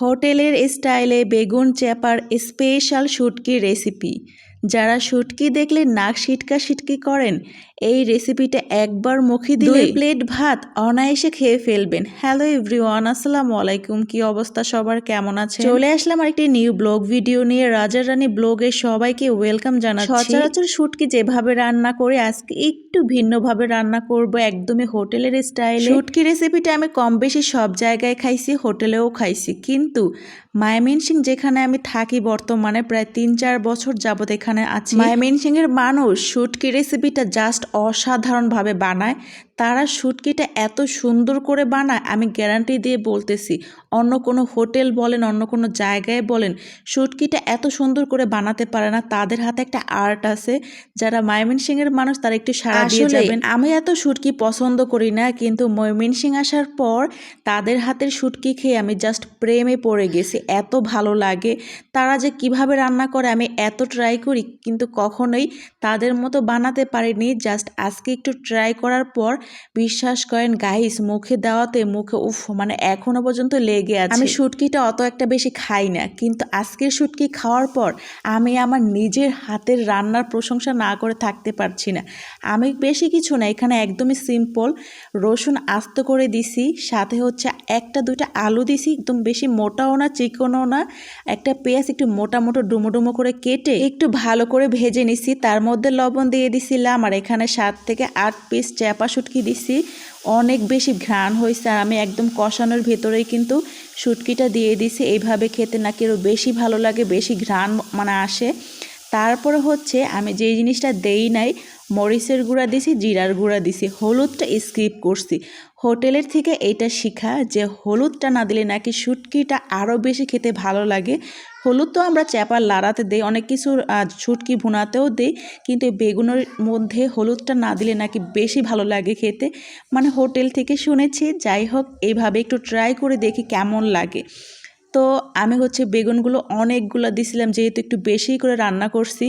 হোটেলের স্টাইলে বেগুন চ্যাপার স্পেশাল শুটকি রেসিপি। যারা শুটকি দেখলে নাক সিটকা সিটকি করেন এই রেসিপিটা একবার মুখে দিলে প্লেট ভাত অনায়াসে খেয়ে ফেলবেন। হ্যালো এভরিওয়ান আসসালামু আলাইকুম। কি অবস্থা সবার? কেমন আছে চলে আসলাম আরেকটি নিউ ব্লগ ভিডিও নিয়ে। রাজা রানী ব্লগে সবাইকে ওয়েলকাম জানাচ্ছি। সচরাচর শুটকি যেভাবে রান্না করে আজকে একটু ভিন্নভাবে রান্না করব। একদমই হোটেলের স্টাইলে শুটকি রেসিপিটা আমি কম বেশি সব জায়গায় খাইছি হোটেলেও খাইছি। কিন্তু মায়ামিনসিং যেখানে আমি থাকি বর্তমানে প্রায় তিন চার বছর যাবত এখানে আছি। মায়ামিনসিং এর মানুষ শুটকি রেসিপিটা জাস্ট অসাধারণভাবে বানায়। তারা শুটকিটা এত সুন্দর করে বানায় আমি গ্যারান্টি দিয়ে বলতেছি। অন্য কোনো হোটেল বলেন অন্য কোনো জায়গায় বলেন শুটকিটা এত সুন্দর করে বানাতে পারে না। তাদের হাতে একটা আর্ট আছে। যারা ময়মনসিং এর মানুষ তারা একটু সারা দিয়ে যাবেন। আমি এত শুটকি পছন্দ করি না কিন্তু ময়মনসিং আসার পর তাদের হাতের শুটকি খেয়ে আমি জাস্ট প্রেমে পড়ে গেছি। এত ভালো লাগে। তারা যে কীভাবে রান্না করে আমি এত ট্রাই করি কিন্তু কখনোই তাদের মতো বানাতে পারিনি। জাস্ট আজকে একটু ট্রাই করার পর বিশ্বাস করেন, গাইস, মুখে দেওয়াতে মুখে উফ মানে এখনও পর্যন্ত লেগে আছে। আমি শুটকিটা অত একটা বেশি খাই না। কিন্তু আজকের শুটকি খাওয়ার পর আমি আমার নিজের হাতের রান্নার প্রশংসা না করে থাকতে পারছি না। আমি বেশি কিছু না, এখানে একদমই সিম্পল রসুন আস্ত করে দিছি, সাথে হচ্ছে একটা, দুইটা আলু দিছি, একদম বেশি মোটাও না, চিকনও না। একটা পেঁয়াজ একটু মোটা মোটো, ডুমো ডুমো করে কেটে একটু ভালো করে ভেজে নিছি। তার মধ্যে লবণ দিয়ে দিছিলাম, আর এখানে সাত থেকে আট পিস চ্যাপা শুটকি দিছি। অনেক বেশি ঘ্রাণ হয়েছে আর আমি একদম কষানোর ভেতরেই কিন্তু শুটকিটা দিয়ে দিছি। এইভাবে খেতে নাকি আরও বেশি ভালো লাগে, বেশি ঘ্রাণ মানে আসে। তারপরে হচ্ছে আমি যেই জিনিসটা দেই নাই মরিচের গুঁড়া দিছি, জিরার গুঁড়া দিছি, হলুদটা স্কিপ করছি। হোটেলের থেকে এইটা শিখা যে হলুদটা না দিলে নাকি শুটকিটা আরও বেশি খেতে ভালো লাগে। হলুদ তো আমরা চ্যাপার লাড়াতে দিই, অনেক কিছু শুটকি ভুনাতেও দিই, কিন্তু বেগুনের মধ্যে হলুদটা না দিলে নাকি বেশি ভালো লাগে খেতে। মানে হোটেল থেকে শুনেছি, যাই হোক, এইভাবে একটু ট্রাই করে দেখি কেমন লাগে। তো আমি হচ্ছে বেগুনগুলো অনেকগুলো দিছিলাম, যেহেতু একটু বেশি করে রান্না করছি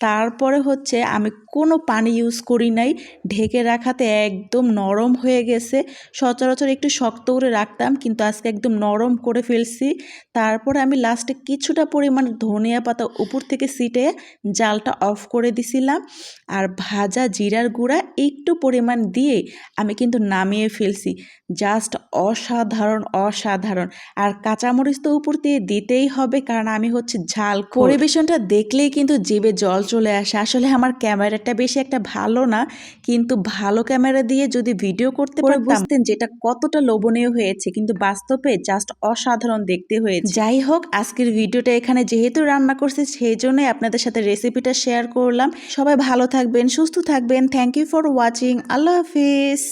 তারপরে হচ্ছে আমি কোনো পানি ইউজ করি নাই। ঢেকে রাখাতে একদম নরম হয়ে গেছে। সচরাচর একটু শক্ত করে রাখতাম কিন্তু আজকে একদম নরম করে ফেলছি। তারপরে আমি লাস্টে কিছুটা পরিমাণ ধনিয়া পাতা উপর থেকে সিটে জালটা অফ করে দিছিলাম। আর ভাজা জিরার গুঁড়া একটু পরিমাণ দিয়ে আমি কিন্তু নামিয়ে ফেলছি। জাস্ট অসাধারণ অসাধারণ। আর কাঁচামরিচ তো উপর দিয়ে দিতেই হবে কারণ আমি হচ্ছে ঝাল পরিবেশনটা দেখলেই কিন্তু জিভে জল চলে আসে। আসলে আমার ক্যামেরাটা বেশি একটা ভালো না কিন্তু ভালো ক্যামেরা দিয়ে যদি ভিডিও করতে পারে বুঝতেন যেটা কতটা লোভনীয় হয়েছে কিন্তু বাস্তবে জাস্ট অসাধারণ দেখতে হয়েছে। যাই হোক আজকের ভিডিওটা এখানে যেহেতু রান্না করছি সেই জন্যই আপনাদের সাথে রেসিপিটা শেয়ার করলাম। সবাই ভালো থাকবেন সুস্থ থাকবেন। থ্যাংক ইউ ফর ওয়াচিং আল্লাহ হাফিজ।